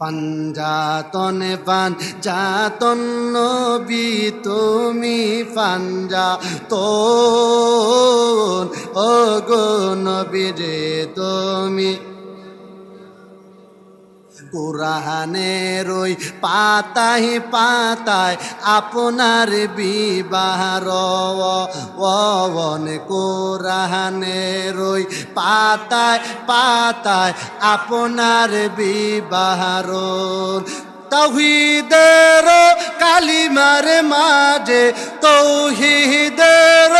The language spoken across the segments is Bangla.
পাঞ্জাতন পান জাতন নবী তুমি পাঞ্জা তো ও গো নবী রে তুমি কোরআনের ওই পাতায় পাতায় আপনার বিবাহর ওন কোরআনের ওই পাতায় পাতায় আপনার বিবাহর তৌহিদের কালিমার মাঝে, তৌহিদের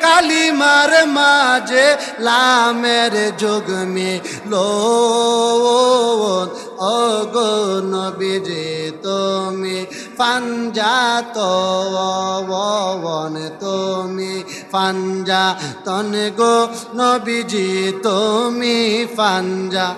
কালিমার মাঝে লামের যোগমে লোন ও গো নবীরে তুমি পাঞ্জাত তুমি পাঞ্জা তন গো নবীজি, তুমি পাঞ্জা।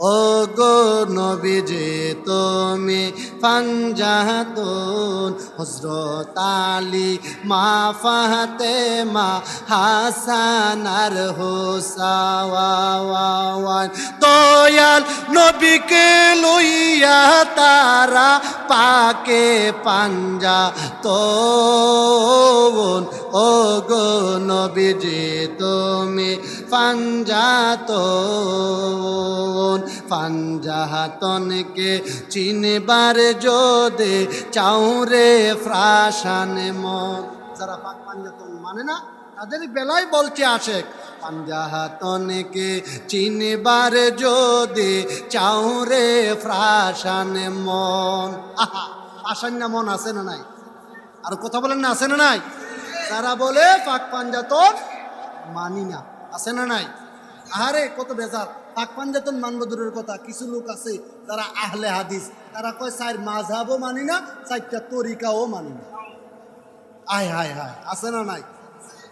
ও গো নবীজি, তুমি পাঞ্জাতুন হজরত আলী, মা ফাতে মা হাসান আর হোসাওয়ান দয়াল নবীকে লইয়া তারা পাকে পাঞ্জা তো ও গো নবীজি, তুমি পাঞ্জাতন পাঞ্জাতনকে চিনবার যোদে চাউরে ফ্রাসানে মন যারা পাক পাঞ্জাতন মানে না, তাদের বেলায় বলছে আশেক, পাঞ্জাহাতনকে চিনবার যদি চাউরে ফ্রাসানে মন আহা আসান্না মন আছে না নাই? আর কথা বলেন না, আছে না নাই? তারা বলে পাক পাঞ্জাতন মানি না, আছে না নাই? আহারে, কত বেজার। পাক পাঞ্জাতন কথা কিছু লোক আছে তারা আহলে হাদিস। তারা কয়, চার মাঝহাবও মানি না, চারটা তরিকাও মানি না। আয় হায় হায় আছে না নাই?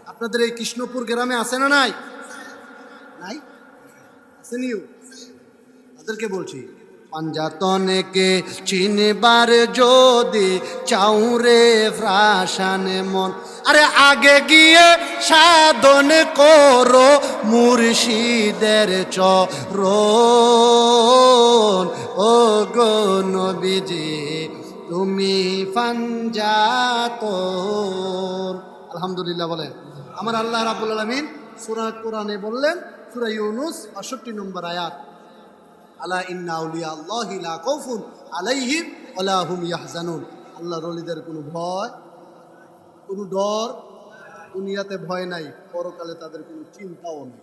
আপনাদের এই কৃষ্ণপুর গ্রামে আছে না নাই? নাই? আছে আসেনিও তাদেরকে বলছি। পাঞ্জাতনকে চিনবার যদি চাউরে ফ্রাসানে মন। আরে আগে গিয়ে সাধন করো মুর্শিদের চরণ। ও গো নবীজি, তুমি পাঞ্জাতন আলহামদুলিল্লাহ বলেন। আমার আল্লাহ রাবুল আলমিন সুরা কোরআনে বললেন, সুরা ইউনুস বাষট্টি নম্বর আয়াত। আলা ইন্না আউলিয়া আল্লাহি লা খাউফুন আলাইহিম ওয়ালা হুম ইয়াহজানুন। আল্লাহ রলিদের কোনো ভয়, কোনো ডর, দুনিয়াতে ভয় নাই, পরকালে তাদের কোনো চিন্তাও নেই।